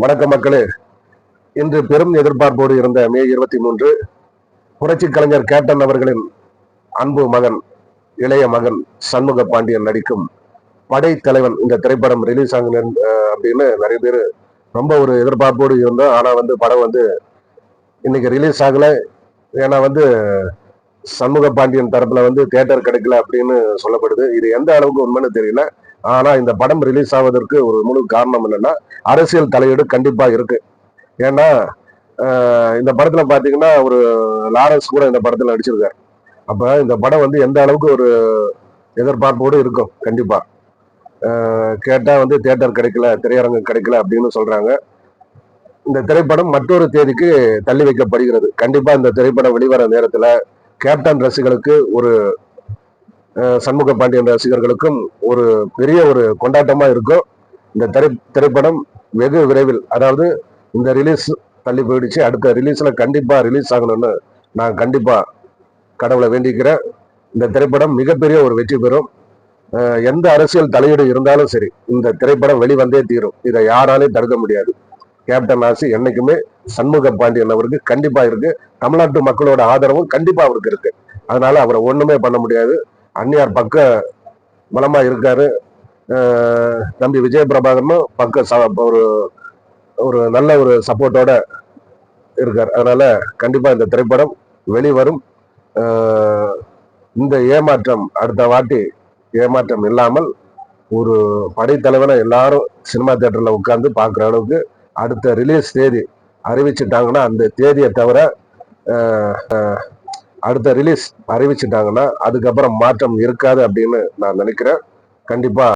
வணக்க மக்களே. இன்று பெரும் எதிர்பார்ப்போடு இருந்த மே இருபத்தி மூன்று புரட்சி கலைஞர் கேப்டன் அவர்களின் அன்பு மகன் இளைய மகன் சண்முக பாண்டியன் நடிக்கும் படை தலைவன் இந்த திரைப்படம் ரிலீஸ் ஆகுங்க அப்படின்னு நிறைய பேர் ரொம்ப ஒரு எதிர்பார்ப்போடு இருந்தோம். ஆனால் வந்து படம் வந்து இன்னைக்கு ரிலீஸ் ஆகலை. ஏன்னா வந்து சண்முக பாண்டியன் தரப்புல வந்து தியேட்டர் கிடைக்கல அப்படின்னு சொல்லப்படுது. இது எந்த அளவுக்கு உண்மைன்னு தெரியல. ஆனா இந்த படம் ரிலீஸ் ஆவதற்கு ஒரு முழு காரணம் என்னன்னா அரசியல் தலையீடு கண்டிப்பா இருக்கு. ஏன்னா இந்த படத்துல பாத்தீங்கன்னா ஒரு லாரன்ஸ் கூட இந்த படத்துல நடிச்சிருக்காரு. அப்ப இந்த படம் வந்து எந்த அளவுக்கு ஒரு எதிர்பார்ப்போடு இருக்கும்? கண்டிப்பா. கேட்டா வந்து தியேட்டர் கிடைக்கல திரையரங்கம் கிடைக்கல அப்படின்னு சொல்றாங்க. இந்த திரைப்படம் மற்றொரு தேதிக்கு தள்ளி வைக்கப்படுகிறது. கண்டிப்பா இந்த திரைப்படம் வெளிவர நேரத்துல கேப்டன் ரசிகளுக்கு ஒரு சண்முக பாண்டியன் ரசிகர்களுக்கும் ஒரு பெரிய ஒரு கொண்டாட்டமா இருக்கும். இந்த திரை திரைப்படம் வெகு விரைவில் அதாவது இந்த ரிலீஸ் தள்ளி போயிடுச்சு. அடுத்த ரிலீஸ்ல கண்டிப்பா ரிலீஸ் ஆகணும்னு நான் கண்டிப்பா கடவுளை வேண்டிக்கிறேன். இந்த திரைப்படம் மிகப்பெரிய ஒரு வெற்றி பெறும். எந்த அரசியல் தலையீடு இருந்தாலும் சரி இந்த திரைப்படம் வெளிவந்தே தீரும். இதை யாராலையும் தடுக்க முடியாது. கேப்டன் ஆசி என்னைக்குமே சண்முக பாண்டியன் அவருக்கு கண்டிப்பா இருக்கு. தமிழ்நாட்டு மக்களோட ஆதரவும் கண்டிப்பா அவருக்கு இருக்கு. அதனால அவரை ஒண்ணுமே பண்ண முடியாது. அந்நியார் பக்க பலமாக இருக்காரு. தம்பி விஜய பிரபாகரனும் பக்க ச- ஒரு ஒரு நல்ல ஒரு சப்போர்ட்டோட இருக்கார். அதனால கண்டிப்பாக இந்த திரைப்படம் வெளிவரும். இந்த ஏமாற்றம் அடுத்த வாட்டி ஏமாற்றம் இல்லாமல் ஒரு படைத்தலைவனை எல்லாரும் சினிமா தேட்டரில் உட்காந்து பார்க்குற அளவுக்கு அடுத்த ரிலீஸ் தேதி அறிவிச்சிட்டாங்கன்னா அந்த தேதியை தவிர அடுத்த ரிலீஸ் அறிவிச்சிட்டாங்கன்னா அதுக்கப்புறம் மாற்றம் இருக்காது அப்படின்னு நான் நினைக்கிறேன். கண்டிப்பா